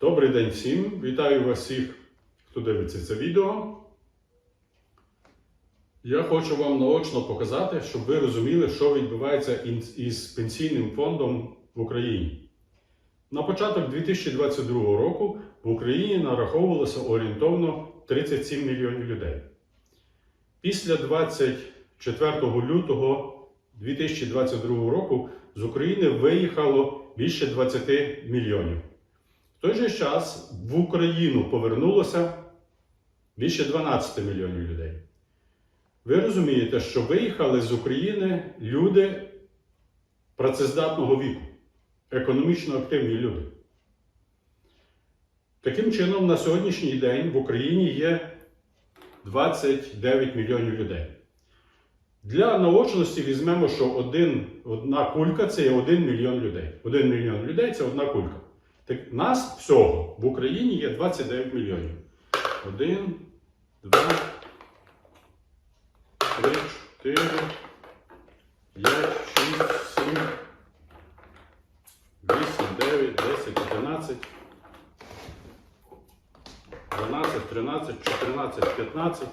Добрий день всім! Вітаю вас всіх, хто дивиться це відео. Я хочу вам наочно показати, щоб ви розуміли, що відбувається із пенсійним фондом в Україні. На початок 2022 року в Україні нараховувалося орієнтовно 37 мільйонів людей. Після 24 лютого 2022 року з України виїхало більше 20 мільйонів. Той же час в Україну повернулося більше 12 мільйонів людей. Ви розумієте, що виїхали з України люди працездатного віку, економічно активні люди. Таким чином, на сьогоднішній день в Україні є 29 мільйонів людей. Для наочності візьмемо, що один, одна кулька це є 1 мільйон людей. 1 мільйон людей це одна кулька. Так нас всього в Україні є 29 мільйонів. 1, 2, 3, 4, 5, 6, 7, 8, 9, 10, 11, 12, 13, 14, 15,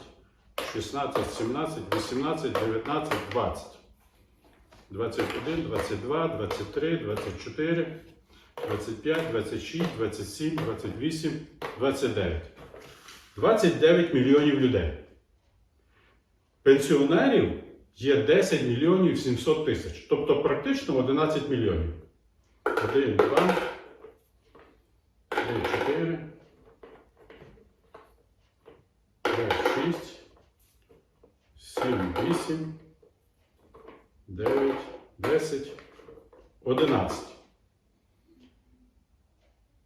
16, 17, 18, 19, 20. 21, 22, 23, 24, 25, 26, 27, 28, 29. 29 мільйонів людей. Пенсіонерів є 10 мільйонів 700 тисяч. Тобто практично 11 мільйонів. 1, 2, 3, 4, 5, 6, 7, 8, 9, 10, 11.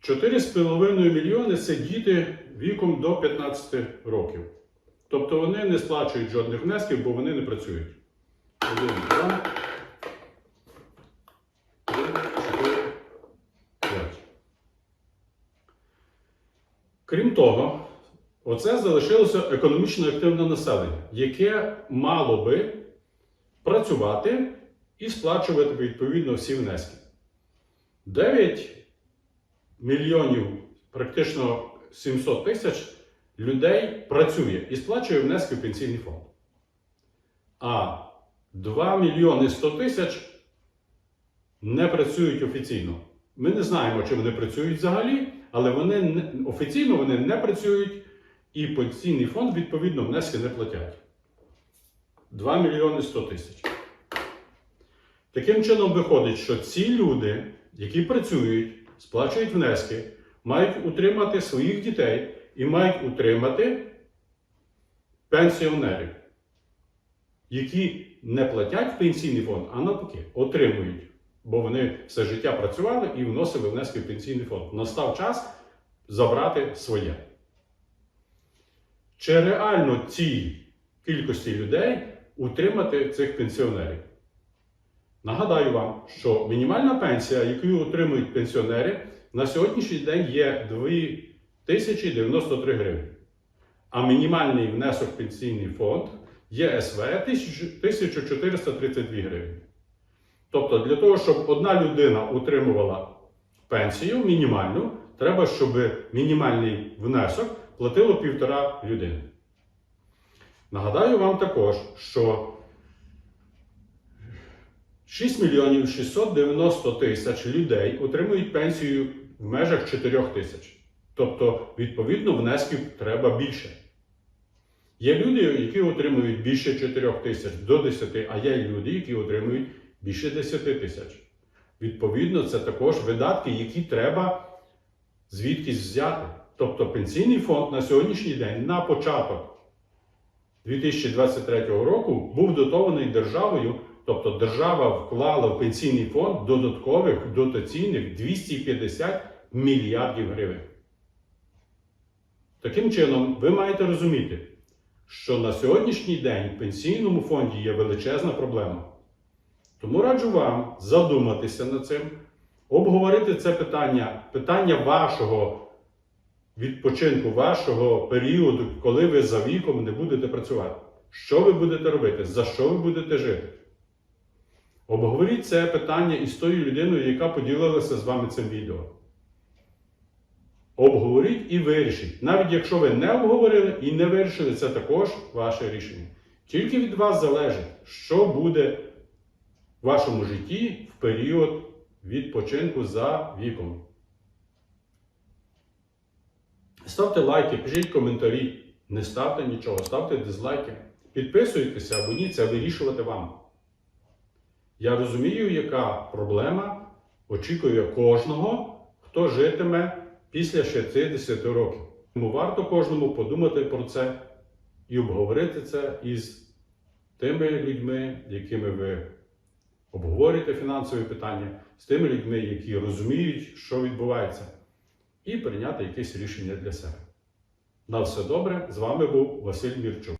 4,5 мільйони це діти віком до 15 років. Тобто вони не сплачують жодних внесків, бо вони не працюють. 1, 2, 3, 4, 5. Крім того, оце залишилося економічно активне населення, яке мало би працювати і сплачувати відповідно всі внески. 9 мільйонів, практично 700 тисяч людей працює і сплачує внески в пенсійний фонд. А 2 мільйони 100 тисяч не працюють офіційно. Ми не знаємо, чи вони працюють взагалі, але вони офіційно вони не працюють і пенсійний фонд, відповідно, внески не платять. 2 мільйони 100 тисяч. Таким чином виходить, що ці люди, які працюють, сплачують внески, мають утримати своїх дітей і мають утримати пенсіонерів, які не платять в пенсійний фонд, а навпаки, отримують. Бо вони все життя працювали і вносили внески в пенсійний фонд. Настав час забрати своє. Чи реально цій кількості людей утримати цих пенсіонерів? Нагадаю вам, що мінімальна пенсія, яку отримують пенсіонери, на сьогоднішній день є 2093 гривні. А мінімальний внесок в пенсійний фонд є СВ 1432 гривні. Тобто, для того, щоб одна людина утримувала пенсію мінімальну, треба, щоб мінімальний внесок платило півтора людини. Нагадаю вам також, що 6 мільйонів 690 тисяч людей отримують пенсію в межах 4 тисяч. Тобто, відповідно, внесків треба більше. Є люди, які отримують більше 4 тисяч до 10, а є люди, які отримують більше 10 тисяч. Відповідно, це також видатки, які треба звідкись взяти. Тобто пенсійний фонд на сьогоднішній день на початок 2023 року був дотований державою, тобто держава вклала в пенсійний фонд додаткових дотаційних 250 мільярдів гривень. Таким чином, ви маєте розуміти, що на сьогоднішній день в пенсійному фонді є величезна проблема. Тому раджу вам задуматися над цим, обговорити це питання, питання вашого відпочинку, вашого періоду, коли ви за віком не будете працювати. Що ви будете робити? За що ви будете жити? Обговоріть це питання із тою людиною, яка поділилася з вами цим відео. Обговоріть і вирішіть. Навіть якщо ви не обговорили і не вирішили, це також ваше рішення. Тільки від вас залежить, що буде в вашому житті в період відпочинку за віком. Ставте лайки, пишіть коментарі, не ставте нічого, ставте дизлайки. Підписуйтеся або ні, це вирішувати вам. Я розумію, яка проблема очікує кожного, хто житиме після 60 років. Тому варто кожному подумати про це і обговорити це із тими людьми, якими ви обговорюєте фінансові питання, з тими людьми, які розуміють, що відбувається, і прийняти якесь рішення для себе. На все добре. З вами був Василь Мірчук.